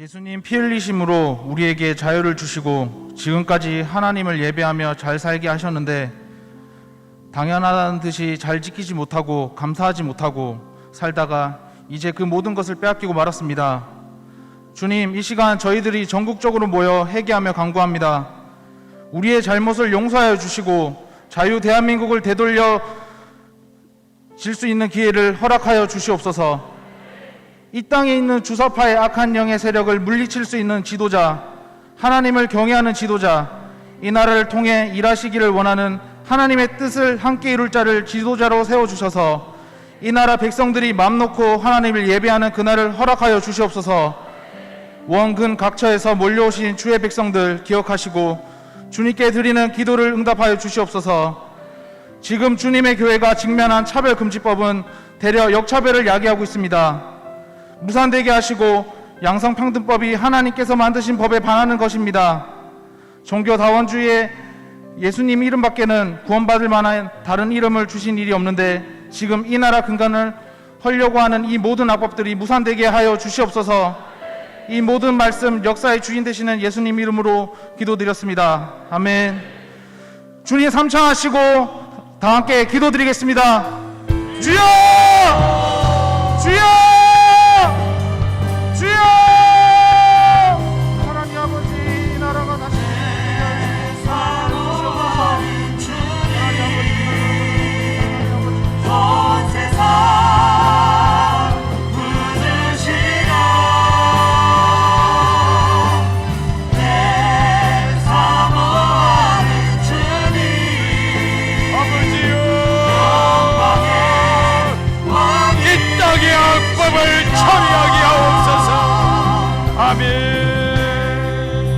예수님 피 흘리심으로 우리에게 자유를 주시고 지금까지 하나님을 예배하며 잘 살게 하셨는데 당연하다는 듯이 잘 지키지 못하고 감사하지 못하고 살다가 이제 그 모든 것을 빼앗기고 말았습니다. 주님, 이 시간 저희들이 전국적으로 모여 회개하며 간구합니다. 우리의 잘못을 용서하여 주시고 자유 대한민국을 되돌려 질 수 있는 기회를 허락하여 주시옵소서. 이 땅에 있는 주사파의 악한 영의 세력을 물리칠 수 있는 지도자, 하나님을 경외하는 지도자, 이 나라를 통해 일하시기를 원하는 하나님의 뜻을 함께 이룰 자를 지도자로 세워 주셔서 이 나라 백성들이 맘 놓고 하나님을 예배하는 그날을 허락하여 주시옵소서. 원근 각처에서 몰려오신 주의 백성들 기억하시고 주님께 드리는 기도를 응답하여 주시옵소서. 지금 주님의 교회가 직면한 차별금지법은 대려 역차별을 야기하고 있습니다. 무산되게 하시고 양성평등법이 하나님께서 만드신 법에 반하는 것입니다. 종교 다원주의의 예수님 이름밖에는 구원받을 만한 다른 이름을 주신 일이 없는데 지금 이 나라 근간을 헐려고 하는 이 모든 악법들이 무산되게 하여 주시옵소서. 이 모든 말씀 역사의 주인 되시는 예수님 이름으로 기도드렸습니다. 아멘. 주님 삼창하시고 다 함께 기도드리겠습니다. tobie.